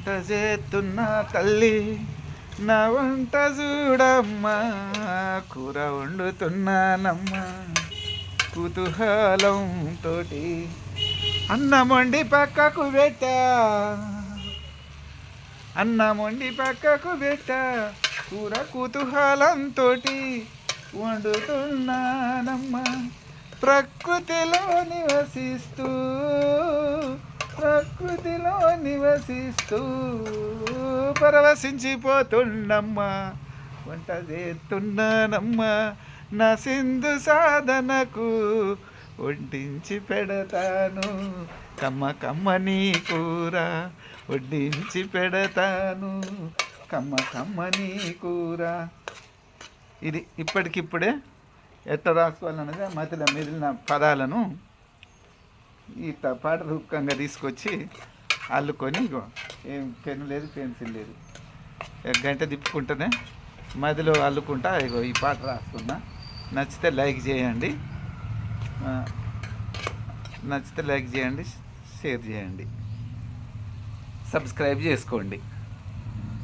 వంట చేస్తున్నా తల్లి నా వంట చూడమ్మా కూర వండుతున్నానమ్మా. కుతూహలం తోటి అన్నం వండి పక్కకు పెట్టా. అన్నం వండి పక్కకు పెట్టా. కూర కుతూహలంతో వండుతున్నానమ్మా. ప్రకృతిలో నివసిస్తూ ప్రకృతిలో నివసిస్తూ పరవశించిపోతుండమ్మా వంట చేస్తున్నానమ్మా నా సింధు సాధనకు వడ్డించి పెడతాను. కమ్మ కమ్మని కూర వడ్డించి పెడతాను. కమ్మ కమ్మని కూర. ఇది ఇప్పటికిప్పుడే ఎట్లా రాసుకోవాలన్నది మధ్యలో మిగిలిన పదాలను ఈ త- పాట రూపకంగా తీసుకొచ్చి అల్లుకొని ఇగో ఏం పెన్ లేదు పెన్సిల్ లేదు. గంట తిప్పుకుంటేనే మధ్యలో అల్లుకుంటా ఇగో ఈ పాట రాసుకున్నా. నచ్చితే లైక్ చేయండి. నచ్చితే లైక్ చేయండి షేర్ చేయండి. సబ్స్క్రైబ్ చేసుకోండి.